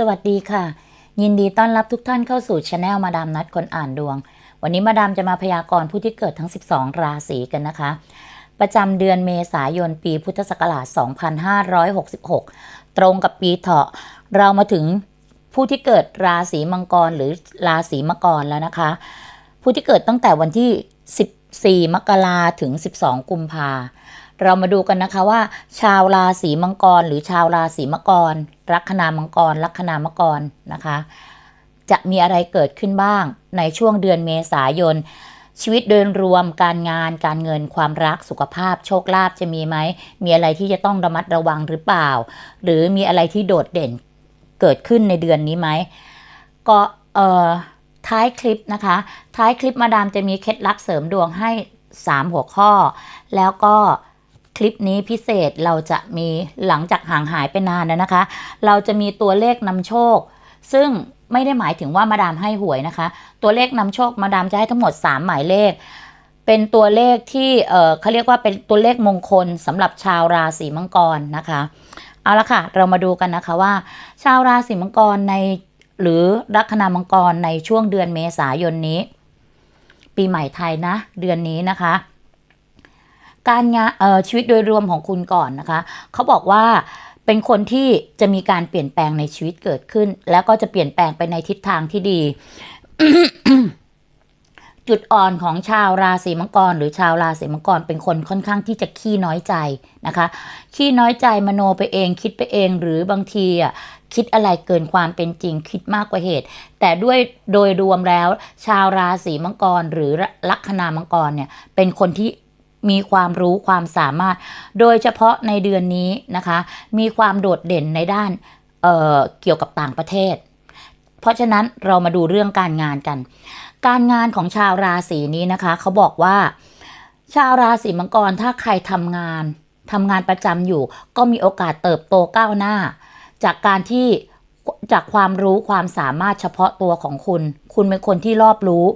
สวัสดีค่ะ ยินดีต้อนรับทุกท่านเข้าสู่ช anel มาดามนัดคนอ่านดวง วันนี้มาดามจะมาพยากรณ์ผู้ที่เกิดทั้ง 12 ราศีกันนะคะ ประจำเดือนเมษายนปีพุทธศักราช 2566 ตรงกับปีเถาะ เรามาถึงผู้ที่เกิดราศีมังกรหรือราศีมกรแล้วนะคะ ผู้ที่เกิดตั้งแต่วันที่ 14 มกราถึง 12 กุมภาพันธ์ เรามาดูกันนะคะว่า ชาวราศีมังกร หรือชาวราศีมังกร ลัคนามังกร ลัคนามังกรนะคะ จะมีอะไรเกิดขึ้นบ้างในช่วงเดือนเมษายน ชีวิตโดยรวมการงานการเงินความรักสุขภาพ โชคลาภจะมีไหม มีอะไรที่จะต้องระมัดระวังหรือเปล่า หรือมีอะไรที่โดดเด่นเกิดขึ้นในเดือนนี้ไหมก็เอ่อท้ายคลิปนะคะ ท้ายคลิปมาดามจะมีเคล็ดลับเสริมดวงให้ 3 หัวข้อ แล้วก็ คลิปนี้พิเศษเราจะมีหลังจากห่างหายไปนานแล้วนะคะ เราจะมีตัวเลขนำโชค ซึ่งไม่ได้หมายถึงว่ามาดามให้หวยนะคะ ตัวเลขนำโชคมาดามจะให้ทั้งหมด 3 หมายเลข เป็นตัวเลขที่เเขาเรียกว่าเป็นตัวเลขมงคลสำหรับชาวราศีมังกรนะคะ เอาละค่ะ เรามาดูกันนะคะว่า ชาวราศีมังกรในหรือลัคนามังกรในช่วงเดือนเมษายนนี้ ปีใหม่ไทยนะ เดือนนี้นะคะ การงานเอ่อชีวิตโดยรวมของคุณก่อนนะคะ เขาบอกว่าเป็นคนที่จะมีการเปลี่ยนแปลงในชีวิตเกิดขึ้น แล้วก็จะเปลี่ยนแปลงไปในทิศทางที่ดี จุดอ่อนของชาวราศีมังกร หรือชาวราศีมังกร เป็นคนค่อนข้างที่จะขี้น้อยใจนะคะ ขี้น้อยใจมโนไปเอง คิดไปเองหรือบางทีอะคิดอะไรเกินความเป็นจริงคิดมากกว่าเหตุ แต่ด้วยโดยรวมแล้ว ชาวราศีมังกร หรือลัคนามังกรเนี่ยเป็นคนที่ มีความรู้ความสามารถ โดยเฉพาะในเดือนนี้นะคะ มีความโดดเด่นในด้านเอ่อเกี่ยวกับต่างประเทศ เพราะฉะนั้นเรามาดูเรื่องการงานกัน การงานของชาวราศีนี้นะคะเขาบอกว่า ชาวราศีมังกรถ้าใครทำงานทำงานประจำอยู่ ก็มีโอกาสเติบโตก้าวหน้า จากการที่จากความรู้ความสามารถเฉพาะตัวของคุณ คุณเป็นคนที่รอบรู้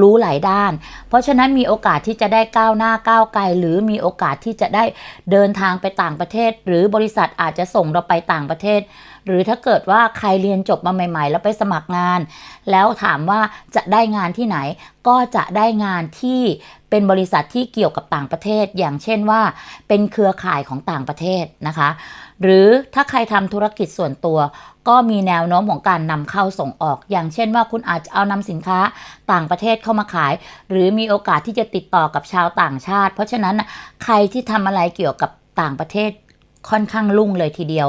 รู้หลายด้าน เพราะฉะนั้นมีโอกาสที่จะได้ก้าวหน้าก้าวไกล หรือมีโอกาสที่จะได้เดินทางไปต่างประเทศ หรือบริษัทอาจจะส่งเราไปต่างประเทศ หรือถ้าเกิดว่าใครเรียนจบมาใหม่ ๆ แล้วไปสมัครงาน แล้วถามว่าจะได้งานที่ไหน ก็จะได้งานที่เป็นบริษัทที่เกี่ยวกับต่างประเทศ อย่างเช่นว่า เป็นเครือข่ายของต่างประเทศนะคะ หรือถ้าใครทำธุรกิจส่วนตัว ก็มีแนวโน้มของการนำเข้าส่งออก อย่างเช่นว่าคุณอาจจะเอานำสินค้าต่างประเทศเข้ามาขาย หรือมีโอกาสที่จะติดต่อกับชาวต่างชาติ เพราะฉะนั้นใครที่ทำอะไรเกี่ยวกับต่างประเทศค่อนข้างรุ่งเลยทีเดียว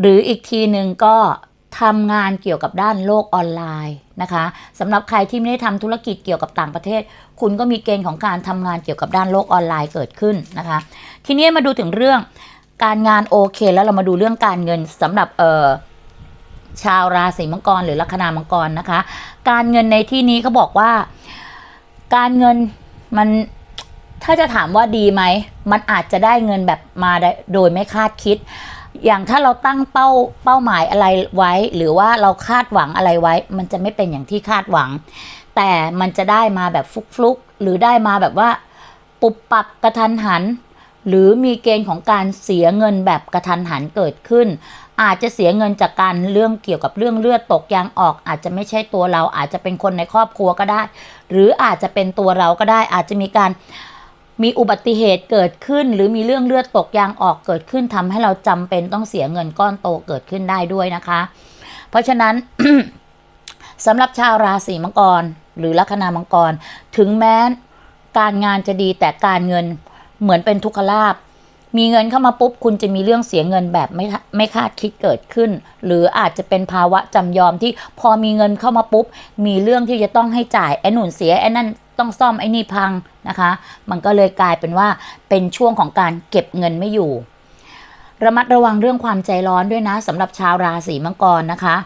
หรืออีกทีหนึ่งก็ทำงานเกี่ยวกับด้านโลกออนไลน์นะคะสำหรับใครที่ไม่ได้ทำธุรกิจเกี่ยวกับต่างประเทศ คุณก็มีเกณฑ์ของการทำงานเกี่ยวกับด้านโลกออนไลน์เกิดขึ้นนะคะ ทีนี้มาดูถึงเรื่อง การงานโอเค แล้วเรามาดูเรื่องการเงินสำหรับเออชาวราศีมังกรหรือลัคนามังกรนะคะ การเงินในที่นี้เขาบอกว่า การเงินมันถ้าจะถามว่าดีไหม มันอาจจะได้เงินแบบมาโดยไม่คาดคิด อย่างถ้าเราตั้งเป้าเป้าหมายอะไรไว้ หรือว่าเราคาดหวังอะไรไว้ มันจะไม่เป็นอย่างที่คาดหวัง แต่มันจะได้มาแบบฟลุกๆหรือได้มาแบบว่าปุบปับกระทันหัน หรือมีเกณฑ์ของการเสียเงินแบบกระทันหันเกิดขึ้น อาจจะเสียเงินจากการเรื่องเกี่ยวกับเรื่องเลือดตกยางออก อาจจะไม่ใช่ตัวเราอาจจะเป็นคนในครอบครัวก็ได้ หรืออาจจะเป็นตัวเราก็ได้ อาจจะมีการมีอุบัติเหตุเกิดขึ้น หรือมีเรื่องเลือดตกยางออกเกิดขึ้นทำให้เราจำเป็นต้องเสียเงินก้อนโตเกิดขึ้นได้ด้วยนะคะ เพราะฉะนั้นสำหรับชาวราศีมังกร หรือลัคนามังกร ถึงแม้การงานจะดีแต่การเงิน เหมือนเป็นทุกขลาภมีเงินเข้ามาปุ๊บคุณจะมีเรื่องเสียเงินแบบไม่ไม่คาดคิดเกิดขึ้น หรืออาจจะเป็นภาวะจำยอมที่พอมีเงินเข้ามาปุ๊บ มีเรื่องที่จะต้องให้จ่ายไอ้หนุนเสียไอ้นั่นต้องซ่อมไอ้นี่พังนะคะ มันก็เลยกลายเป็นว่าเป็นช่วงของการเก็บเงินไม่อยู่ ระมัดระวังเรื่องความใจร้อนด้วยนะสำหรับชาวราศีมังกรนะคะ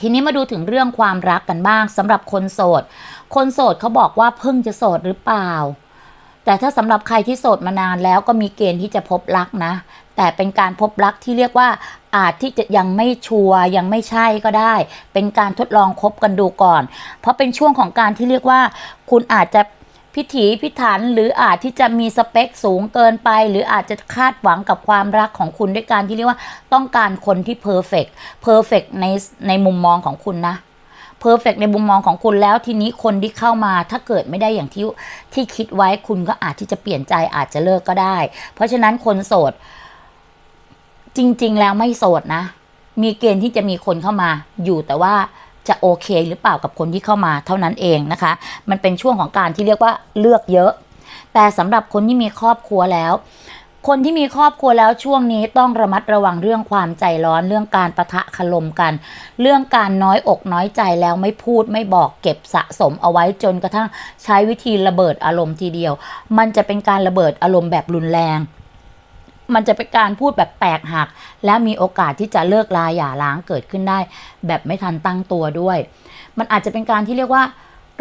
ทีนี้มาดูถึงเรื่องความรักกันบ้างสำหรับคนโสด คนโสดเขาบอกว่าเพิ่งจะโสดหรือเปล่า แต่ถ้าสำหรับใครที่โสดมานานแล้วก็มีเกณฑ์ที่จะพบรักนะ แต่เป็นการพบรักที่เรียกว่าอาจที่จะยังไม่ชัวร์ยังไม่ใช่ก็ได้ เป็นการทดลองคบกันดูก่อน เพราะเป็นช่วงของการที่เรียกว่า คุณอาจจะพพิถีพิถันหรืออาจที่จะมีสเปคสูงเกินไป หรืออาจจะคาดหวังกับความรักของคุณด้วยการที่เรียกว่าต้องการคนที่เพอร์เฟกเพอร์เฟกในในมุมมองของคุณนะ เพอร์เฟกในมุมมองของคุณแล้วทีนี้คนที่เข้ามาถ้าเกิดไม่ได้อย่างที่ที่คิดไว้คุณก็อาจที่จะเปลี่ยนใจอาจจะเลิกก็ได้ เพราะฉะนั้นคนโสด จริง ๆ แล้วไม่โสดนะ มีเกณฑ์ที่จะมีคนเข้ามาอยู่แต่ว่าจะโอเคหรือเปล่ากับคนที่เข้ามาเท่านั้นเองนะคะ มันเป็นช่วงของการที่เรียกว่าเลือกเยอะ แต่สำหรับคนที่มีครอบครัวแล้ว คนที่มีครอบครัวแล้วช่วงนี้ต้องระมัดระวังเรื่องความใจร้อนเรื่องการประทะคารมกัน เรื่องการน้อยอกน้อยใจแล้วไม่พูดไม่บอกเก็บสะสมเอาไว้จนกระทั่งใช้วิธีระเบิดอารมณ์ทีเดียว มันจะเป็นการระเบิดอารมณ์แบบรุนแรง มันจะเป็นการพูดแบบแตกหัก และมีโอกาสที่จะเลิกลาหย่าร้างเกิดขึ้นได้ แบบไม่ทันตั้งตัวด้วย มันอาจจะเป็นการที่เรียกว่า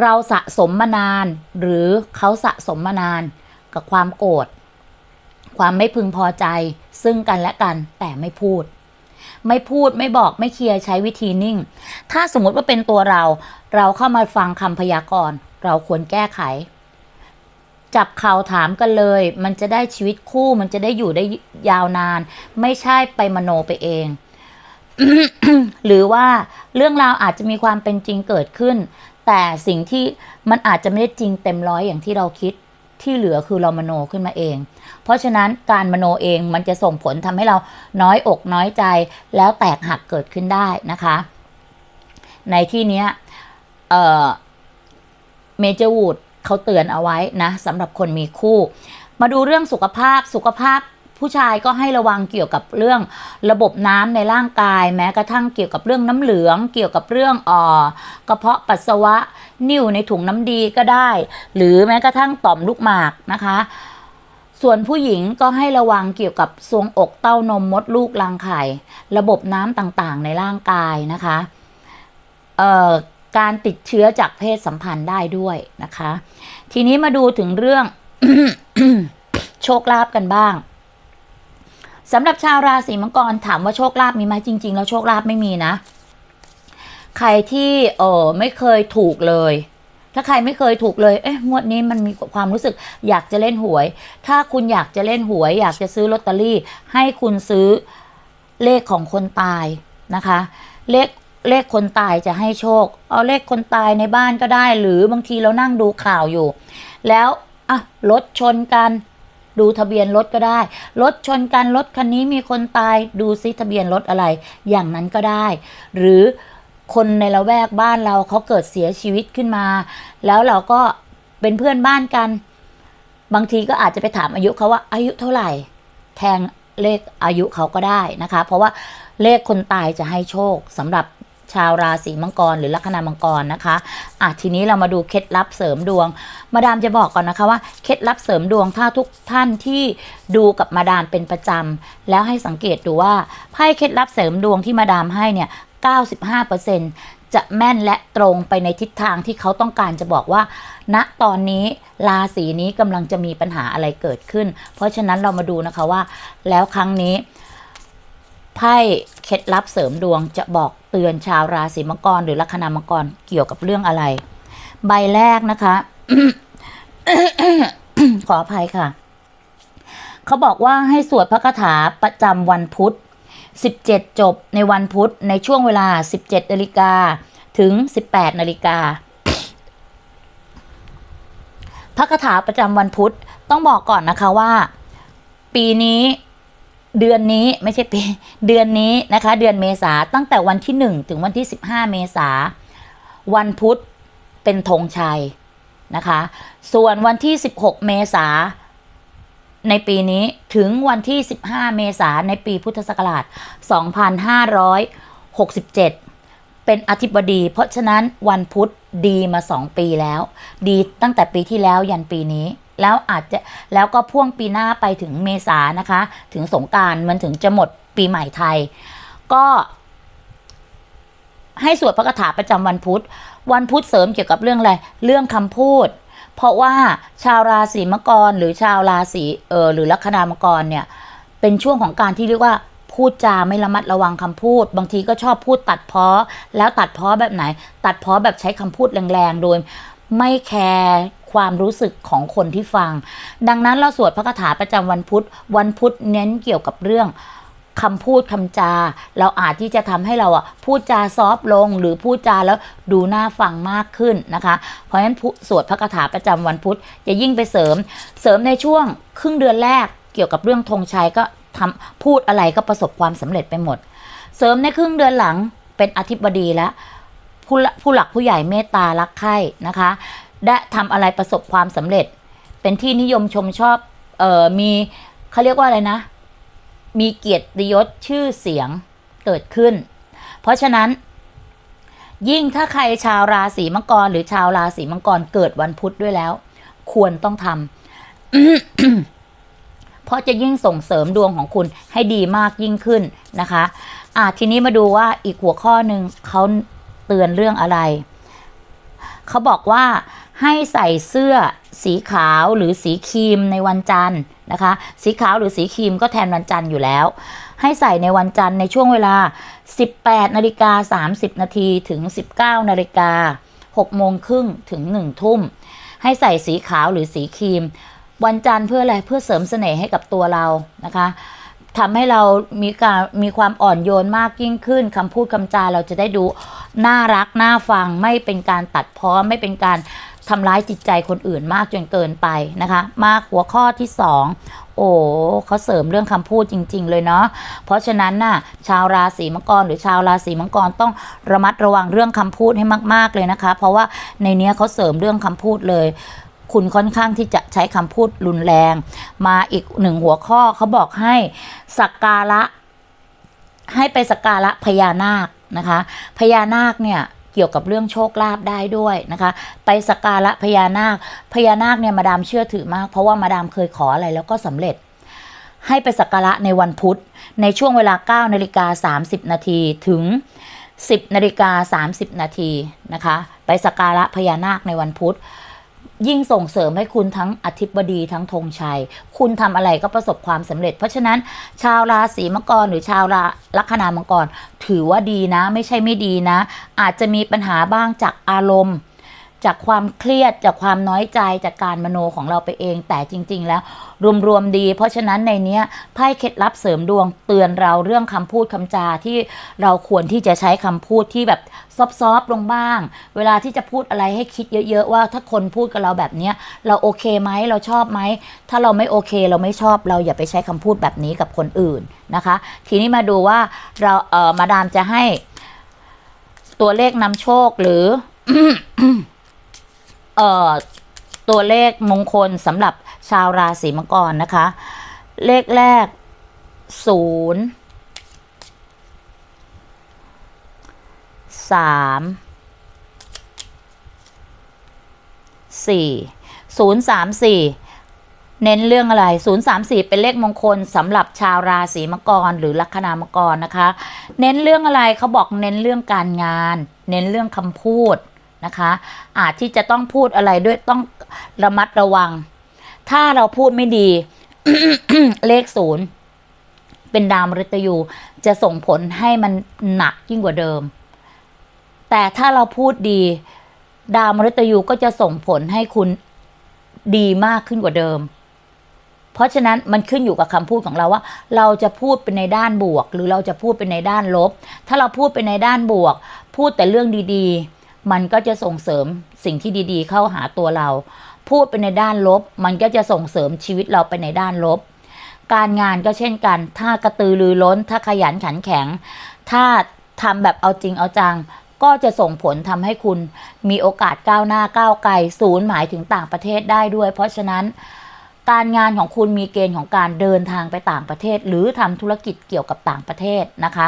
เราสะสมมานาน หรือเขาสะสมมานานกับความโกรธ ความไม่พึงพอใจซึ่งกันและกันแต่ไม่พูด ไม่พูดไม่บอกไม่เคลียร์ใช้วิธีนิ่ง ถ้าสมมติว่าเป็นตัวเรา เราเข้ามาฟังคำพยากรณ์ เราควรแก้ไข จับเขาถามกันเลย มันจะได้ชีวิตคู่มันจะได้อยู่ได้ยาวนาน ไม่ใช่ไปมโนไปเอง หรือว่าเรื่องราวอาจจะมีความเป็นจริงเกิดขึ้น แต่สิ่งที่มันอาจจะไม่ได้จริงเต็มร้อยอย่างที่เราคิด ที่เหลือคือเรามโนขึ้นมาเอง เพราะฉะนั้นการมโนเองมันจะส่งผลทำให้เราน้อยอกน้อยใจ แล้วแตกหักเกิดขึ้นได้นะคะ ในที่นี้เอ่อเมเจอร์วูดเขาเตือนเอาไว้นะสำหรับคนมีคู่ มาดูเรื่องสุขภาพสุขภาพ ผู้ชายก็ให้ระวังเกี่ยวกับเรื่องระบบน้ำในร่างกาย แม้กระทั่งเกี่ยวกับเรื่องน้ำเหลือง เกี่ยวกับเรื่องอ่อกระเพาะปัสสาวะนิ่วในถุงน้ำดีก็ได้ หรือแม้กระทั่งต่อมลูกหมากนะคะ ส่วนผู้หญิงก็ให้ระวังเกี่ยวกับทรวงอกเต้านมมดลูกรังไข่ ระบบน้ำต่างๆ ในร่างกายนะคะเอ่อการติดเชื้อจากเพศสัมพันธ์ได้ด้วยนะคะ ทีนี้มาดูถึงเรื่องโชคลาภกันบ้าง สำหรับชาวราศีมังกรถามว่าโชคลาภมีไหมจริง ๆ แล้วโชคลาภไม่มีนะ ใครที่เออไม่เคยถูกเลย ถ้าใครไม่เคยถูกเลยเอ๊ะงวดนี้มันมีความรู้สึกอยากจะเล่นหวย ถ้าคุณอยากจะเล่นหวย อยากจะซื้อลอตเตอรี่ ให้คุณซื้อเลขของคนตายนะคะ เลขเลขคนตายจะให้โชค เอาเลขคนตายในบ้านก็ได้ หรือบางทีเรานั่งดูข่าวอยู่ แล้วอะรถชนกัน ดูทะเบียนรถก็ได้ รถชนกันรถคันนี้มีคนตาย ดูซิทะเบียนรถอะไร อย่างนั้นก็ได้ หรือคนในละแวกบ้านเราเขาเกิดเสียชีวิตขึ้นมา แล้วเราก็เป็นเพื่อนบ้านกัน บางทีก็อาจจะไปถามอายุเขาว่าอายุเท่าไหร่ แทงเลขอายุเขาก็ได้นะคะ เพราะว่าเลขคนตายจะให้โชคสำหรับ ชาวราศีมังกรหรือลัคนามังกรนะคะอะทีนี้เรามาดูเคล็ดลับเสริมดวง มาดามจะบอกก่อนนะคะว่าเคล็ดลับเสริมดวงถ้าทุกท่านที่ดูกับมาดามเป็นประจำแล้วให้สังเกตดูว่าไพ่เคล็ดลับเสริมดวงที่มาดามให้เนี่ย95%จะแม่นและตรงไปในทิศทางที่เขาต้องการจะบอกว่า ณตอนนี้ราศีนี้กำลังจะมีปัญหาอะไรเกิดขึ้น เพราะฉะนั้นเรามาดูนะคะว่า แล้วครั้งนี้ ไพ่เคล็ดลับเสริมดวงจะบอกเตือนชาวราศีมังกรหรือลัคนามังกรเกี่ยวกับเรื่องอะไร ใบแรกนะคะ ขออภัยค่ะ เขาบอกว่าให้สวดพระคาถาประจำวันพุธ 17 จบในวันพุธในช่วงเวลา 17นาฬิกาถึง 18นาฬิกาพระคาถาประจำวันพุธต้องบอกก่อนนะคะว่า ปีนี้ เดือนนี้ไม่ใช่ปีเดือนนี้นะคะ เดือนเมษาตั้งแต่วันที่ 1 ถึงวันที่ 15 เมษาวันพุธเป็นธงชัยนะคะ ส่วนวันที่ 16 เมษาในปีนี้ถึงวันที่ 15 เมษาในปีพุทธศักราช 2567 เป็นอธิบดี เพราะฉะนั้นวันพุธดีมา 2 ปีแล้ว ดีตั้งแต่ปีที่แล้วยันปีนี้ แล้วอาจจะแล้วก็พ่วงปีหน้าไปถึงเมษานะคะ ถึงสงการมันถึงจะหมดปีใหม่ไทย ก็ให้สวดพระคาถาประจำวันพุธ วันพุธเสริมเกี่ยวกับเรื่องอะไร เรื่องคำพูด เพราะว่าชาวราศีมังกรหรือชาวราศีเออหรือลัคนามังกรเนี่ย เป็นช่วงของการที่เรียกว่าพูดจาไม่ระมัดระวังคำพูด บางทีก็ชอบพูดตัดเพ้อ แล้วตัดเพ้อแบบไหน ตัดเพ้อแบบใช้คำพูดแรงๆ โดยไม่แคร์ ความรู้สึกของคนที่ฟัง ดังนั้นเราสวดพระคาถาประจำวันพุธ วันพุธเน้นเกี่ยวกับเรื่องคำพูดคำจา เราอาจที่จะทำให้เราอะพูดจาซอฟลง หรือพูดจาแล้วดูน่าฟังมากขึ้นนะคะ เพราะฉะนั้นสวดพระคาถาประจำวันพุธจะยิ่งไปเสริม เสริมในช่วงครึ่งเดือนแรกเกี่ยวกับเรื่องธงชัยก็ทำพูดอะไรก็ประสบความสำเร็จไปหมด เสริมในครึ่งเดือนหลังเป็นอธิบดีแล้วผู้ผู้หลักผู้ใหญ่เมตตารักใคร่นะคะ ได้ทำอะไรประสบความสำเร็จ เป็นที่นิยมชมชอบเอ่อมีเขาเรียกว่าอะไรนะ มีเกียรติยศชื่อเสียงเกิดขึ้น เพราะฉะนั้น ยิ่งถ้าใครชาวราศีมังกร หรือชาวราศีมังกรเกิดวันพุธด้วยแล้ว ควรต้องทำเพราะจะยิ่งส่งเสริมดวงของคุณให้ดีมากยิ่งขึ้นนะคะอะทีนี้มาดูว่าอีกหัวข้อหนึ่งเขาเตือนเรื่องอะไร เขาบอกว่า ให้ใส่เสื้อสีขาวหรือสีครีมในวันจันทร์นะคะ สีขาวหรือสีครีมก็แทนวันจันทร์อยู่แล้ว ให้ใส่ในวันจันทร์ในช่วงเวลา 18นาฬิกา30นาทีถึง 19นาฬิกา6โมงครึ่งถึง1ทุ่ม ให้ใส่สีขาวหรือสีครีม วันจันทร์เพื่ออะไรเพื่อเสริมเสน่ห์ให้กับตัวเรานะคะทำให้เรามีการมีความอ่อนโยนมากยิ่งขึ้นคำพูดคำจาเราจะได้ดูน่ารักน่าฟังไม่เป็นการตัดพ้อไม่เป็นการ ทำร้ายจิตใจคนอื่นมากจนเกินไปนะคะ มาหัวข้อที่สองโอ้เขาเสริมเรื่องคำพูดจริง ๆ เลยเนาะเพราะฉะนั้นน่ะชาวราศีมังกรหรือชาวราศีมังกรต้องระมัดระวังเรื่องคำพูดให้มาก ๆเลยนะคะ เพราะว่าในเนี้ยเขาเสริมเรื่องคำพูดเลยคุณค่อนข้างที่จะใช้คำพูดรุนแรง มาอีกหนึ่งหัวข้อเขาบอกให้สักการะ ให้ไปสักการะพญานาคนะคะ พญานาคเนี่ย เกี่ยวกับเรื่องโชคลาภได้ด้วยนะคะ ไปสักการะพญานาคพญานาคเนี่ยมาดามเชื่อถือมาก เพราะว่ามาดามเคยขออะไรแล้วก็สำเร็จ ให้ไปสักการะในวันพุธ ในช่วงเวลา9นาฬิกา30 นาทีถึง 10นาฬิกา30 นาทีนะคะ ไปสักการะพญานาคในวันพุธ ยิ่งส่งเสริมให้คุณทั้งอธิบดีทั้งธงชัย คุณทำอะไรก็ประสบความสำเร็จ เพราะฉะนั้นชาวราศีมังกรหรือชาวราลัคนามังกร ถือว่าดีนะ ไม่ใช่ไม่ดีนะ อาจจะมีปัญหาบ้างจากอารมณ์ จากความเครียดจากความน้อยใจจากการมโนของเราไปเอง แต่จริง ๆ แล้ว รวมๆดี เพราะฉะนั้นในเนี้ยไพ่เคล็ดลับเสริมดวงเตือนเราเรื่องคำพูดคำจาที่เราควรที่จะใช้คำพูดที่แบบซอฟๆลงบ้าง เวลาที่จะพูดอะไรให้คิดเยอะ ๆ ว่าถ้าคนพูดกับเราแบบเนี้ยเราโอเคไหมเราชอบไหมถ้าเราไม่โอเคเราไม่ชอบเราอย่าไปใช้คำพูดแบบนี้กับคนอื่นนะคะ ทีนี้มาดูว่าเราเออมาดามจะให้ตัวเลขนำโชคหรือ เอ่อตัวเลขมงคลสำหรับชาวราศีมังกรนะคะ เลขแรกศูนย์สามสี่ศูนย์สามสี่เน้นเรื่องอะไร 034 เป็นเลขมงคลสำหรับชาวราศีมังกร หรือลัคนามังกรนะคะ เน้นเรื่องอะไรเขาบอกเน้นเรื่องการงาน เน้นเรื่องคำพูด นะคะ อาจที่จะต้องพูดอะไรด้วยต้องระมัดระวัง ถ้าเราพูดไม่ดี เลขศูนย์เป็นดาวมฤตยูจะส่งผลให้มันหนักยิ่งกว่าเดิม แต่ถ้าเราพูดดี ดาวมฤตยูก็จะส่งผลให้คุณดีมากขึ้นกว่าเดิม เพราะฉะนั้นมันขึ้นอยู่กับคำพูดของเราว่า เราจะพูดเป็นในด้านบวก หรือเราจะพูดเป็นในด้านลบ ถ้าเราพูดเป็นในด้านบวก พูดแต่เรื่องดีๆ มันก็จะส่งเสริมสิ่งที่ดีๆ เข้าหาตัวเรา พูดเป็นในด้านลบ มันก็จะส่งเสริมชีวิตเราไปในด้านลบ การงานก็เช่นกัน ถ้ากระตือรือร้น ถ้าขยันขันแข็ง ถ้าทำแบบเอาจริงเอาจัง ก็จะส่งผลทำให้คุณมีโอกาสก้าวหน้าก้าวไกลศูนย์หมายถึงต่างประเทศได้ด้วย เพราะฉะนั้นการงานของคุณมีเกณฑ์ของการเดินทางไปต่างประเทศ หรือทำธุรกิจเกี่ยวกับต่างประเทศนะคะ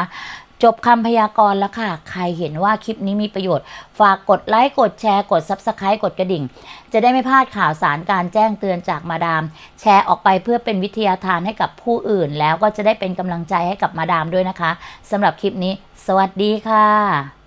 จบคำพยากรณ์แล้วค่ะ ใครเห็นว่าคลิปนี้มีประโยชน์ ฝากกดไลค์ กดแชร์ กด Subscribe กดกระดิ่ง จะได้ไม่พลาดข่าวสารการแจ้งเตือนจากมาดาม แชร์ออกไปเพื่อเป็นวิทยาทานให้กับผู้อื่น แล้วก็จะได้เป็นกำลังใจให้กับมาดามด้วยนะคะสำหรับคลิปนี้ สวัสดีค่ะ